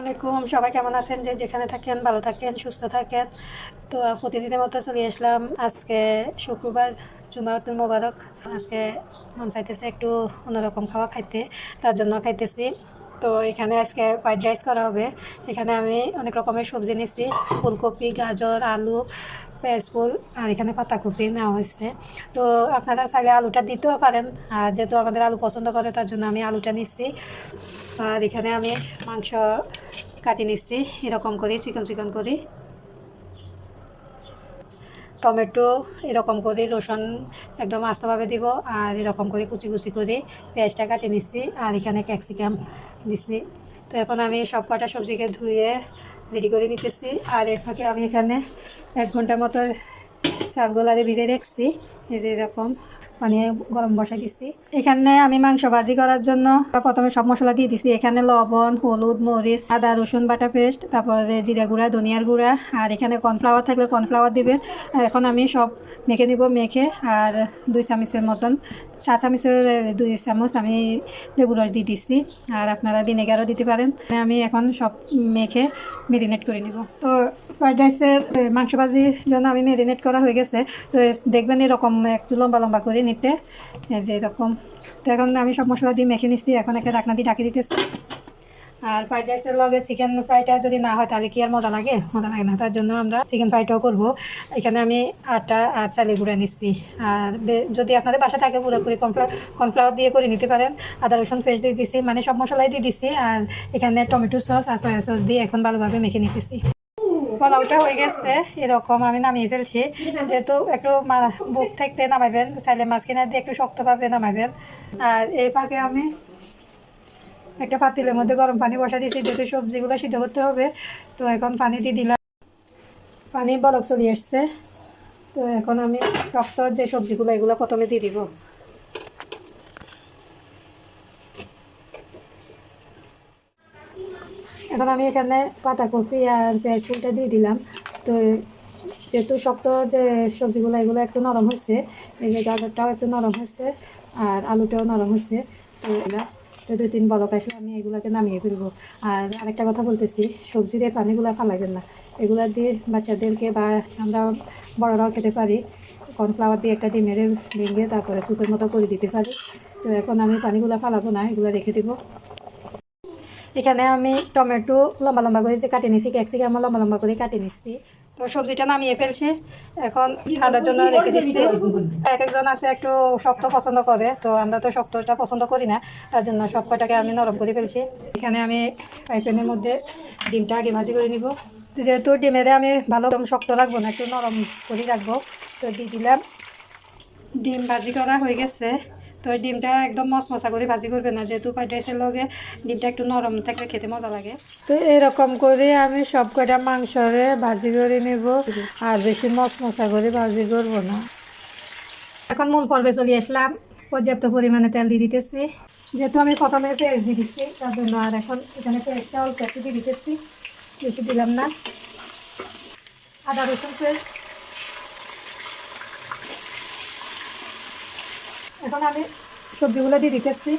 আলাইকুম। সবাই কেমন আছেন? যে যেখানে থাকেন, ভালো থাকেন, সুস্থ থাকেন। তো প্রতিদিনের মতো চলে আসলাম আজকে শুক্রবার, জুমাতুল মোবারক। আজকে মন চাইতেছে একটু অন্যরকম খাওয়া খাইতে, তার জন্য খাইতেছি। তো এখানে আজকে ফ্রাইড রাইস করা হবে। এখানে আমি অনেক রকমের সবজি নিয়েছি। ফুলকপি, গাজর, আলু পেঁয়াজফুল আর এখানে পাতাকপি নেওয়া হয়েছে। তো আপনারা চাইলে আলুটা দিতেও পারেন। আর যেহেতু আমাদের আলু পছন্দ করে, তার জন্য আমি আলুটা নিচ্ছি আর এখানে আমি মাংস কাটি নিচ্ছি, এরকম করে, চিকন চিকন করি। টমেটো এরকম করে, রসুন একদম আস্তভাবে দিব, আর এরকম করে কুচি কুচি করে পেঁয়াজটা কাটে নিচ্ছি, আর এখানে ক্যাপসিকাম দিচ্ছি। তো এখন আমি সব কটা সবজিকে ধুয়ে রেডি করে নিতেছি, আর এর ফাঁকে আমি এখানে এক ঘণ্টার মতো চালগুলারে ভিজে রাখছি। এই যে এরকম মানে গরম বসাই দিচ্ছি এখানে আমি মাংস ভাজি করার জন্য প্রথমে সব মশলা দিয়ে দিছি। এখানে লবণ, হলুদ, মরিচ, আদা, রসুন, বাটা পেস্ট, তারপরে জিরা গুঁড়া, ধনিয়ার গুঁড়া, আর এখানে কর্নফ্লাওয়ার থাকলে কর্নফ্লাওয়ার দিবেন। এখন আমি সব মেখে নিব, মেখে আর দুই চামচের মতন চা চামচের দুই চামচ আমি লেবু রস দিয়ে দিচ্ছি আর আপনারা ভিনেগারও দিতে পারেন। আমি এখন সব মেখে মেরিনেট করে নিব। তো ফ্রাইড রাইসের মাংস ভাজির জন্য আমি মেরিনেট করা হয়ে গেছে। তো দেখবেন এরকম একটু লম্বা লম্বা করে নিতে। যে এরকম। তো এখন আমি সব মশলা দিয়ে মেখে নিচ্ছি এখন একটা ঢাকনা দিয়ে ঢাকি দিতেছি। আর ফ্রাইড রাইসের লগে চিকেন ফ্রাইটা যদি না হয়, তাহলে কি আর মজা লাগে? মজা লাগে না, তার জন্য আমরা চিকেন ফ্রাইটাও করব। এখানে আমি আটা আর চালি গুঁড়া নিচ্ছি আর যদি আপনাদের বাসা থাকে পুরোপুরি কর্নফ্লাওয়ার কর্নফ্লাওয়ার দিয়ে করে নিতে পারেন। আদা, রসুন, পেস্ট দিয়ে দিচ্ছি মানে সব মশলাই দিয়ে দিচ্ছি আর এখানে টমেটো সস আর সয়া সস দিয়ে এখন ভালোভাবে মেখে নিতেছি। পোলাওটা হয়ে গেছে, এরকম আমি নামিয়ে ফেলছি। যেহেতু একটু বুক থাকতে নামাইবেন, চাইলে মাছ কিনা দিয়ে একটু শক্তভাবে নামাইবেন। আর এই ফাঁকে আমি একটা পাতিলের মধ্যে গরম পানি বসা দিয়েছি, যেহেতু সবজিগুলো সিদ্ধ করতে হবে, তো এখন পানি দিয়ে দিলাম। পানি বলক চলে আসছে, তো এখন আমি শক্ত যে সবজিগুলো, এগুলো প্রথমে দিয়ে দিব। এখন আমি এখানে পাতাকপি আর পেঁয়াজ ফুলটা দিয়ে দিলাম। তো যেহেতু শক্ত যে সবজিগুলো, এগুলো একটু নরম হয়েছে, এই যে গাজরটাও একটু নরম হয়েছে আর আলুটাও নরম হয়েছে। তো এগুলা তো দুই তিন বলক আসলে আমি এগুলোকে নামিয়ে ফেলব। আর আরেকটা কথা বলতেছি, সবজির এই পানিগুলো ফালাবেন না। এগুলো দিয়ে বাচ্চাদেরকে বা আমরা বড়রাও খেতে পারি। কর্নফ্লাওয়ার দিয়ে একটা ডিমের ভেঙে তারপরে চুপের মতো করে দিতে পারি। তো এখন আমি পানিগুলো ফালাবো না, এগুলো রেখে দিব। এখানে আমি টমেটো লম্বা লম্বা করে যে কাটে নিছি ক্যাপসিকাম লম্বা লম্বা করে কাটে নিচ্ছি তো সবজিটা নামিয়ে ফেলছি। এখন ঠান্ডার জন্য রেখে দিচ্ছি এক একজন আছে একটু শক্ত পছন্দ করে তো আমরা তো শক্তটা পছন্দ করি না তার জন্য সব কটাকে আমি নরম করে ফেলছি। এখানে আমি ফ্রাই প্যানের মধ্যে ডিমটা আগে ভাজি করে নিব। তো যেহেতু ডিমেরে আমি ভালো একদম শক্ত রাখব না একটু নরম করে রাখব তো দিয়ে দিলাম। ডিম ভাজি করা হয়ে গেছে। তো ডিমটা একদম মশমশা করে ভাজি করবে না, যেহেতু ফ্রাইড রাইসের লগে ডিমটা একটু নরম থাকলে খেতে মজা লাগে। তো এরকম করে আমি সব কটা মাংসরে ভাজি করে নেব আর বেশি মশমশা করে ভাজি করব না। এখন মূল পর্বে চলে আসলাম। পর্যাপ্ত পরিমাণে তেল দিয়ে দিতেছি। যেহেতু আমি প্রথমে পেঁয়াজ দিয়ে দিচ্ছি তার জন্য আর এখন এখানে পেঁয়াজটা অল্প একটু দিয়ে দিতেছি বেশি দিলাম না। আদা রসুন পেস্ট এখন আমি সবজিগুলো দিয়ে দিতেছি।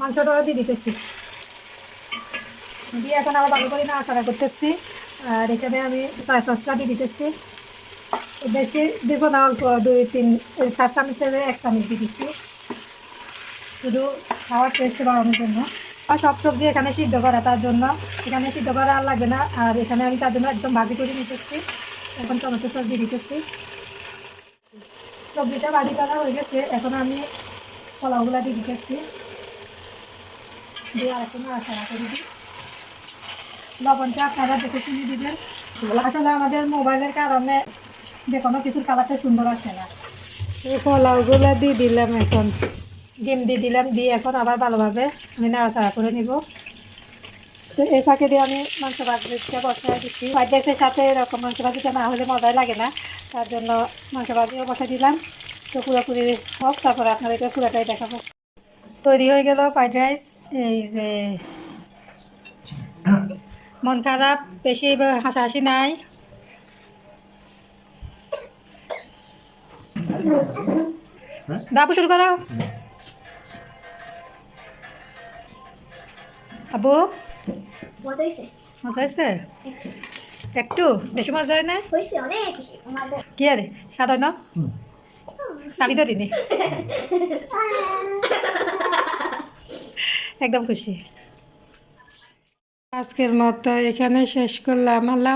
মাংসটাও দিয়ে দিতেছি। দিয়ে এখন আবার ভালো করে না নাড়াচাড়া করতেছি। আর এখানে আমি সয়া সসটা দিয়ে দিতেছি। বেশি দিব না, অল্প দুই, তিন চার চামচের এক চামচ দিয়ে দিচ্ছি শুধু খাওয়ার টেস্ট বাড়ানোর জন্য। আর সব সবজি এখানে সিদ্ধ করা, তার জন্য এখানে সিদ্ধ করা আর লাগবে না। আর এখানে আমি তার জন্য একদম ভাজি করে নিতেছি। এখন টমেটো সস দিয়ে দিতেছি। সবজিটা ভাজি করা হয়ে গেছে। এখন আমি পোলাওগুলা দিয়ে দিতেছি। দিয়ে আর এখন নাড়াচাড়া করে দিই। লবণটা আপনারা দেখে শুনে দিবেন। আসলে আমাদের মোবাইলের কারণে যে কোনো কিছুর কালারটা সুন্দর আসে না। পোলাওগুলা দিয়ে দিলাম এখন। ডিম দিয়ে দিলাম দিয়ে এখন আবার ভালোভাবে আমি নাড়াচাড়া করে নিব। তো এর ফাঁকে দিয়ে আমি মাংস ভাজিটা বসাই দিচ্ছি। ফ্রাইড রাইসের সাথে এরকম মাংস ভাজিটা না হলে মজাই লাগে না। তার জন্য মাংস ভাজিও বসাই দিলাম। তো পুরোপুরি হোক, তারপরে আপনাদেরকে পুরোটাই দেখাবো। তৈরি হয়ে গেল ফ্রাইড রাইস। এই যে মন খারাপ, বেশি হাসাহাসি নাই। দাবু শুরু করো। আবু? হয়েছে একটু বেশি মজা হয় না? কি আরে স্বাদ হয় না? চাবি তো তিনি একদম খুশি। আজকের মতো এখানে শেষ করলাম। আল্লাহ